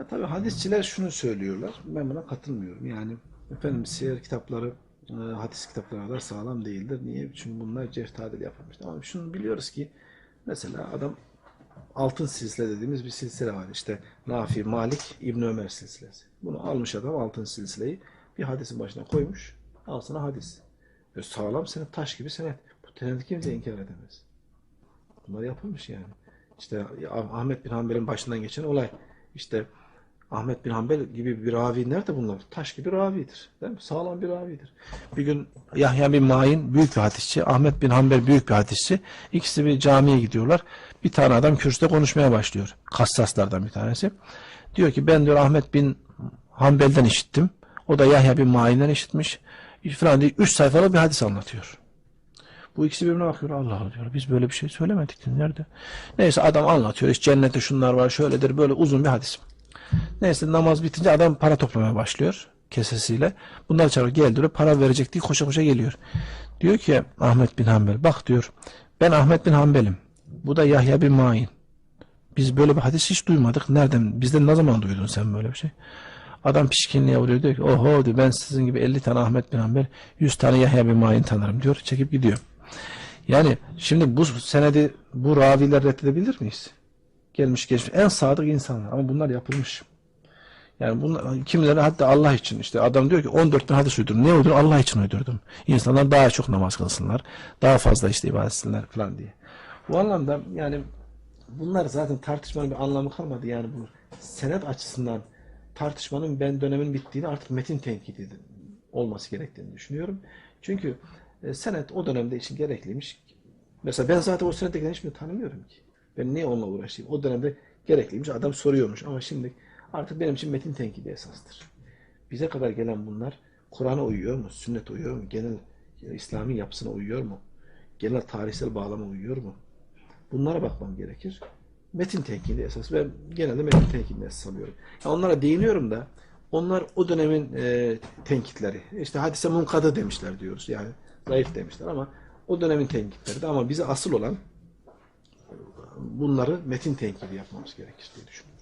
Ya tabii hadisçiler şunu söylüyorlar. Ben buna katılmıyorum. Yani efendim siyer kitapları e, hadis kitapları kadar sağlam değildir. Niye? Çünkü bunlar cerh tadil yapılmıştır. Ama şunu biliyoruz ki mesela adam altın silsile dediğimiz bir silsile var. İşte Nafi, Malik, İbn Ömer silsilesi. Bunu almış adam altın silsileyi bir hadisin başına koymuş. Al sana hadis. Ve sağlam senet, taş gibi senet. Bu senedi kimse inkar edemez. Bunlar yapılmış yani. İşte Ahmet bin Hanbel'in başından geçen olay. İşte Ahmet bin Hanbel gibi bir ravi nerede bunlar? Taş gibi ravidir. Değil mi? Sağlam bir ravidir. Bir gün Yahya bin Ma'in büyük bir hadisçi, Ahmet bin Hanbel büyük bir hadisçi. İkisi bir camiye gidiyorlar. Bir tane adam kürsüde konuşmaya başlıyor. Kassaslardan bir tanesi. Diyor ki ben diyor Ahmet bin Hanbel'den işittim. O da Yahya bin Ma'in'den işitmiş. Falan diye üç sayfalık bir hadis anlatıyor. Bu ikisi birbirine bakıyor. Allah Allah diyor. Biz böyle bir şey söylemedik. Nerede? Neyse adam anlatıyor. İşte cennette şunlar var, şöyledir. Böyle uzun bir hadis. Neyse namaz bitince adam para toplamaya başlıyor kesesiyle. Bunlar çağırıyor gel diyor para verecek diye koşa koşa geliyor. Diyor ki Ahmet bin Hanbel bak diyor ben Ahmet bin Hanbel'im. Bu da Yahya bin Ma'in. Biz böyle bir hadis hiç duymadık. Nereden? Bizden ne zaman duydun sen böyle bir şey? Adam pişkinliğe vuruyor diyor ki oho diyor ben sizin gibi 50 tane Ahmet bin Hanbel 100 tane Yahya bin Ma'in tanırım diyor. Çekip gidiyor. Yani şimdi bu senedi bu raviler reddedebilir miyiz? Gelmiş geçmiş en sadık insanlar ama bunlar yapılmış. Yani bunlar, kimileri hatta Allah için işte adam diyor ki 14 tane hadis uydurdum. Ne uydurdum? Allah için uydurdum. İnsanlar daha çok namaz kılsınlar. Daha fazla işte ibadet etsinler falan diye. Bu anlamda yani bunlar zaten tartışmanın bir anlamı kalmadı. Yani bu senet açısından tartışmanın ben dönemin bittiğini artık metin tenkidi olması gerektiğini düşünüyorum. Çünkü e, senet o dönemde için gerekliymiş. Mesela ben zaten o senettekileri hiçbirini tanımıyorum ki. Ben niye onunla uğraşayım? O dönemde gerekliymiş. Adam soruyormuş ama şimdi artık benim için metin tenkidi esastır. Bize kadar gelen bunlar Kur'an'a uyuyor mu? Sünnete uyuyor mu? Genel İslami yapısına uyuyor mu? Genel tarihsel bağlama uyuyor mu? Bunlara bakmam gerekir. Metin tenkidi esas. Ben genelde metin tenkidini esas alıyorum. Ya onlara değiniyorum da onlar o dönemin e, tenkitleri. İşte hadise munkadı demişler diyoruz. Yani zayıf demişler ama o dönemin tenkitleri de ama bize asıl olan bunları metin tenkidi yapmamız gerekir diye düşünüyorum.